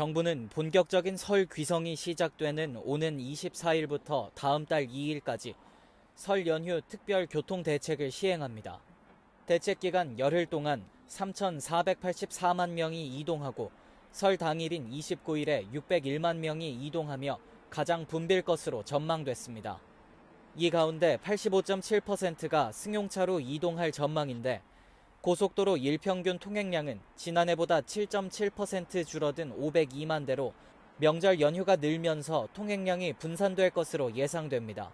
정부는 본격적인 설 귀성이 시작되는 오는 24일부터 다음 달 2일까지 설 연휴 특별 교통 대책을 시행합니다. 대책 기간 열흘 동안 3,484만 명이 이동하고 설 당일인 29일에 601만 명이 이동하며 가장 붐빌 것으로 전망됐습니다. 이 가운데 85.7%가 승용차로 이동할 전망인데 고속도로 일평균 통행량은 지난해보다 7.7% 줄어든 502만 대로 명절 연휴가 늘면서 통행량이 분산될 것으로 예상됩니다.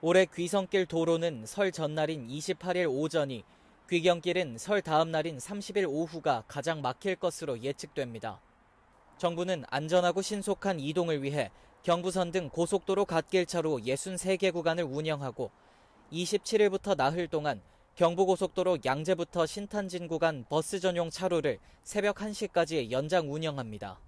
올해 귀성길 도로는 설 전날인 28일 오전이 귀경길은 설 다음 날인 30일 오후가 가장 막힐 것으로 예측됩니다. 정부는 안전하고 신속한 이동을 위해 경부선 등 고속도로 갓길차로 63개 구간을 운영하고 27일부터 나흘 동안 경부고속도로 양재부터 신탄진 구간 버스 전용 차로를 새벽 1시까지 연장 운영합니다.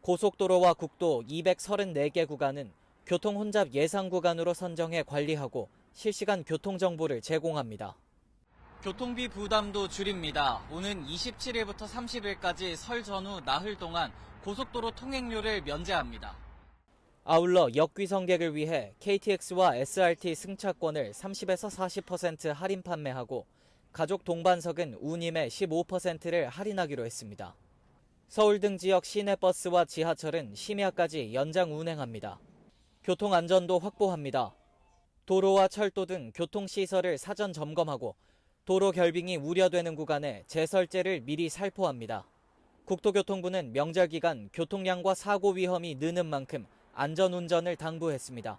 고속도로와 국도 234개 구간은 교통 혼잡 예상 구간으로 선정해 관리하고 실시간 교통 정보를 제공합니다. 교통비 부담도 줄입니다. 오는 27일부터 30일까지 설 전후 나흘 동안 고속도로 통행료를 면제합니다. 아울러 역귀성객을 위해 KTX와 SRT 승차권을 30에서 40% 할인 판매하고 가족 동반석은 운임의 15%를 할인하기로 했습니다. 서울 등 지역 시내버스와 지하철은 심야까지 연장 운행합니다. 교통 안전도 확보합니다. 도로와 철도 등 교통시설을 사전 점검하고 도로 결빙이 우려되는 구간에 제설제를 미리 살포합니다. 국토교통부는 명절 기간 교통량과 사고 위험이 느는 만큼 안전운전을 당부했습니다.